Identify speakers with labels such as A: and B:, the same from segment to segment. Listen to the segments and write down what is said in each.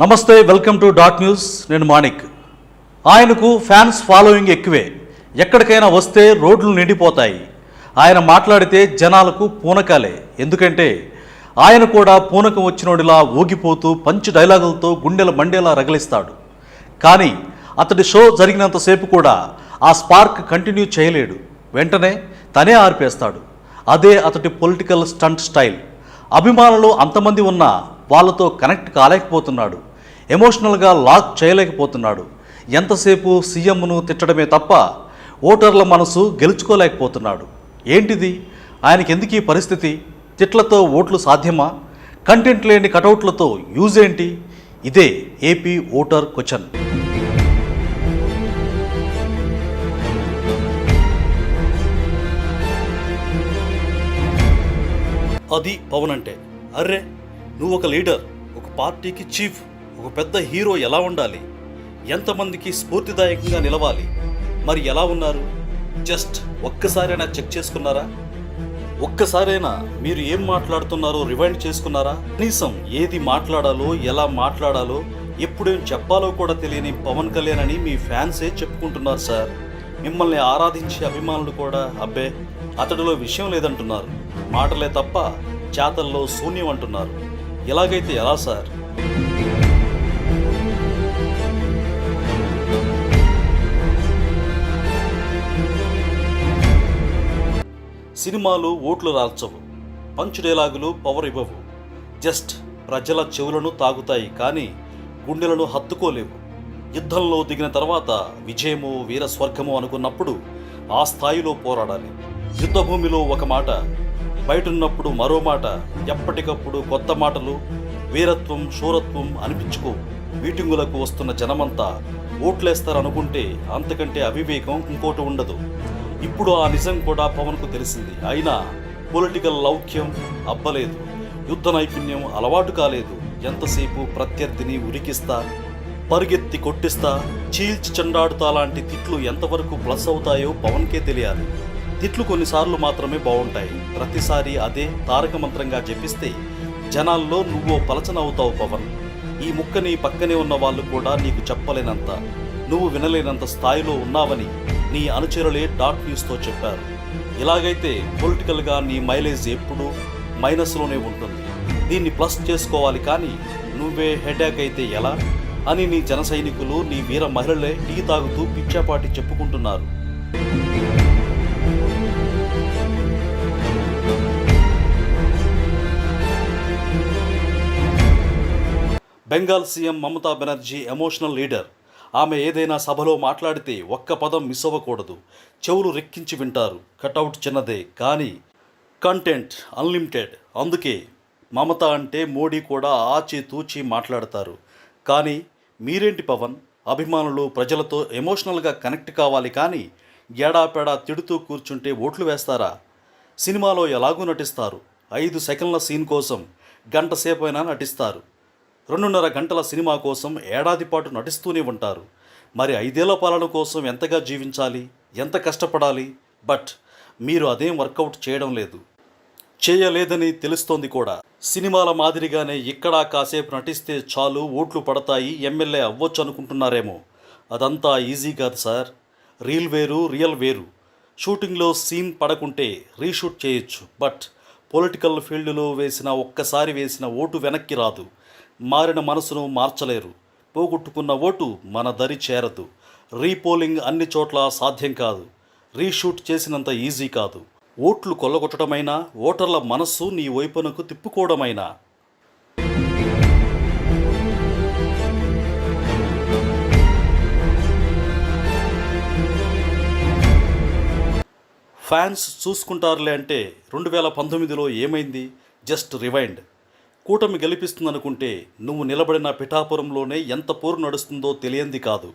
A: నమస్తే welcome to dot news. నేను మాణిక్. ఆయనకు ఫ్యాన్స్ ఫాలోయింగ్ ఎక్కువే. ఎక్కడికైనా వస్తే రోడ్లు నిండిపోతాయి. ఆయన మాట్లాడితే జనాలకు పూనకాలే. ఎందుకంటే ఆయన కూడా పూనకం వచ్చినోడిలా ఊగిపోతూ పంచి డైలాగులతో గుండెల మండేలా రగిలిస్తాడు. కానీ అతడి షో జరిగినంతసేపు కూడా ఆ స్పార్క్ కంటిన్యూ చేయలేడు. వెంటనే తనే ఆర్పేస్తాడు. అదే అతడి పొలిటికల్ స్టంట్ స్టైల్. అభిమానులు అంతమంది ఉన్నా వాళ్ళతో కనెక్ట్ కాలేకపోతున్నాడు. ఎమోషనల్గా లాక్ చేయలేకపోతున్నాడు. ఎంతసేపు సీఎంను తిట్టడమే తప్ప ఓటర్ల మనసు గెలుచుకోలేకపోతున్నాడు. ఏంటిది? ఆయనకి ఎందుకు ఈ పరిస్థితి? తిట్లతో ఓట్లు సాధ్యమా? కంటెంట్ లేని కటౌట్లతో యూజ్ ఏంటి? ఇదే ఏపీ ఓటర్ క్వశ్చన్. అది పవన్ అంటే. అర్రే! నువ్వు ఒక లీడర్ ఒక పార్టీకి చీఫ్ ఒక పెద్ద హీరో ఎలా ఉండాలి? ఎంతమందికి స్ఫూర్తిదాయకంగా నిలవాలి? మరి ఎలా ఉన్నారు? జస్ట్ ఒక్కసారైనా చెక్ చేసుకున్నారా? ఒక్కసారైనా మీరు ఏం మాట్లాడుతున్నారో రివైండ్ చేసుకున్నారా? కనీసం ఏది మాట్లాడాలో ఎలా మాట్లాడాలో ఎప్పుడేం చెప్పాలో కూడా తెలియని పవన్ కళ్యాణ్ అని మీ ఫ్యాన్సే చెప్పుకుంటున్నారు సార్. మిమ్మల్ని ఆరాధించే అభిమానులు కూడా అబ్బే అతడిలో విషయం లేదంటున్నారు. మాటలే తప్ప చేతల్లో శూన్యం అంటున్నారు. ఇలాగైతే ఎలా సార్? సినిమాలు ఓట్లు రాల్చవు పంచ్ డైలాగులు పవర్ ఇవ్వవు. జస్ట్ ప్రజల చెవులను తాగుతాయి కానీ గుండెలను హత్తుకోలేవు. యుద్ధంలో దిగిన తర్వాత విజయము వీర స్వర్గము అనుకున్నప్పుడు ఆ స్థాయిలో పోరాడాలి. యుద్ధభూమిలో ఒక మాట బయటున్నప్పుడు మరో మాట ఎప్పటికప్పుడు కొత్త మాటలు వీరత్వం శూరత్వం అనిపించుకో. మీటింగులకు వస్తున్న జనమంతా ఓట్లేస్తారనుకుంటే అంతకంటే అవివేకం ఇంకోటి ఉండదు. ఇప్పుడు ఆ నిజం కూడా పవన్కు తెలిసింది. అయినా పొలిటికల్ లౌక్యం అబ్బలేదు. యుద్ధ నైపుణ్యం అలవాటు కాలేదు. ఎంతసేపు ప్రత్యర్థిని ఉరికిస్తా పరిగెత్తి కొట్టిస్తా చీల్చి చెండాడుతా లాంటి తిట్లు ఎంతవరకు ప్లస్ అవుతాయో పవన్కే తెలియాలి. తిట్లు కొన్నిసార్లు మాత్రమే బాగుంటాయి ప్రతిసారి అదే తారక మంత్రంగా జపిస్తే జనాల్లో నువ్వో పలచన అవుతావు పవన్. ఈ ముక్కని పక్కనే ఉన్న వాళ్ళు కూడా నీకు చెప్పలేనంత నువ్వు వినలేనంత స్థాయిలో ఉన్నావని నీ అనుచరులే డాట్ న్యూస్తో చెప్పారు. ఇలాగైతే పొలిటికల్గా నీ మైలేజ్ ఎప్పుడూ మైనస్లోనే ఉంటుంది. దీన్ని ప్లస్ చేసుకోవాలి కానీ నువ్వే హెడాక్ అయితే ఎలా? అని నీ జన సైనికులు నీ వీర మహిళలే టీ తాగుతూ పిచ్చాపాటి చెప్పుకుంటున్నారు. Bengal CM Mamata Banerjee emotional leader. ఆమె ఏదైనా సభలో మాట్లాడితే ఒక్క పదం మిస్ అవ్వకూడదు. చెవులు రెక్కించి వింటారు. కటౌట్ చిన్నదే కానీ కంటెంట్ అన్లిమిటెడ్. అందుకే మమత అంటే మోడీ కూడా ఆచి తూచి మాట్లాడతారు. కానీ మీరేంటి పవన్? అభిమానులు ప్రజలతో ఎమోషనల్గా కనెక్ట్ కావాలి కానీ ఏడాపేడా తిడుతూ కూర్చుంటే ఓట్లు వేస్తారా? సినిమాలో ఎలాగూ నటిస్తారు. ఐదు సెకండ్ల సీన్ కోసం గంట సేపైనా నటిస్తారు. రెండున్నర గంటల సినిమా కోసం ఏడాది పాటు నటిస్తూనే ఉంటారు. మరి ఐదేళ్ళ పాలన కోసం ఎంతగా జీవించాలి? ఎంత కష్టపడాలి? బట్ మీరు అదేం వర్కౌట్ చేయడం లేదు. చేయలేదని తెలుస్తోంది కూడా. సినిమాల మాదిరిగానే ఇక్కడ కాసేపు నటిస్తే చాలు ఓట్లు పడతాయి ఎమ్మెల్యే అవ్వచ్చు అనుకుంటున్నారేమో అదంతా ఈజీ కాదు సార్. రీల్ వేరు రియల్ వేరు. షూటింగ్లో సీన్ పడకుంటే రీషూట్ చేయొచ్చు. బట్ పొలిటికల్ ఫీల్డ్లో వేసిన ఒక్కసారి వేసిన ఓటు వెనక్కి రాదు. మారిన మనసును మార్చలేరు. పోగొట్టుకున్న ఓటు మన దరి చేరదు. రీపోలింగ్ అన్ని చోట్ల సాధ్యం కాదు. రీషూట్ చేసినంత ఈజీ కాదు. ఓట్లు కొల్లగొట్టడమైనా ఓటర్ల మనస్సు నీ వైపునకు తిప్పుకోవడమైనా. ఫ్యాన్స్ చూసుకుంటారులే అంటే రెండు వేల పంతొమ్మిదిలో ఏమైంది? Just rewind. కూటమి గెలిపిస్తుందనుకుంటే నువ్వు నిలబడిన పిఠాపురంలోనే ఎంత పోరు నడుస్తుందో తెలియంది కాదు.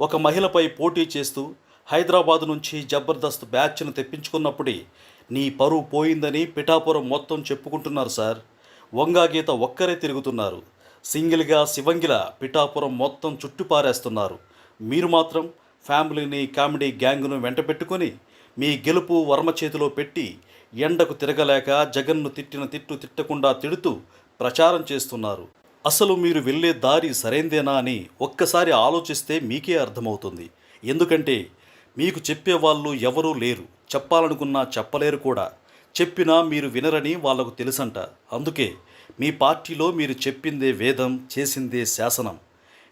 A: ఒక మహిళపై పోటీ చేస్తూ హైదరాబాద్ నుంచి జబర్దస్త్ బ్యాచ్ను తెప్పించుకున్నప్పుడే నీ పరువు పోయిందని పిఠాపురం మొత్తం చెప్పుకుంటున్నారు సార్. వంగా గీత ఒక్కరే తిరుగుతున్నారు. సింగిల్గా శివంగిల పిఠాపురం మొత్తం చుట్టుపారేస్తున్నారు. మీరు మాత్రం ఫ్యామిలీని కామెడీ గ్యాంగ్ను వెంట పెట్టుకొని మీ గెలుపు వర్మ చేతిలో పెట్టి ఎండకు తిరగలేక జగన్ను తిట్టిన తిట్టు తిట్టకుండా తిడుతూ ప్రచారం చేస్తున్నారు. అసలు మీరు వెళ్ళే దారి సరైందేనా అని ఒక్కసారి ఆలోచిస్తే మీకే అర్థమవుతుంది. ఎందుకంటే మీకు చెప్పేవాళ్ళు ఎవరూ లేరు. చెప్పాలనుకున్నా చెప్పలేరు కూడా. చెప్పినా మీరు వినరని వాళ్ళకు తెలుసంట. అందుకే మీ పార్టీలో మీరు చెప్పిందే వేదం చేసిందే శాసనం.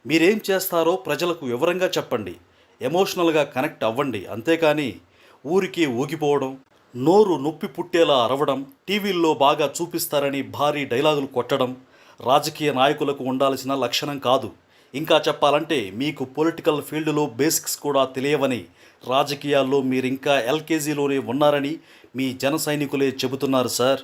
A: మీరేం చేస్తారో ప్రజలకు వివరంగా చెప్పండి. ఎమోషనల్గా కనెక్ట్ అవ్వండి. అంతేకాని ఊరికే ఊగిపోవడం నోరు నొప్పి పుట్టేలా అరవడం టీవీల్లో బాగా చూపిస్తారని భారీ డైలాగులు కొట్టడం రాజకీయ నాయకులకు ఉండాల్సిన లక్షణం కాదు. ఇంకా చెప్పాలంటే మీకు పొలిటికల్ ఫీల్డ్లో బేసిక్స్ కూడా తెలియవని రాజకీయాల్లో మీరింకా ఎల్కేజీలోనే ఉన్నారని మీ జన సైనికులే చెబుతున్నారు సార్.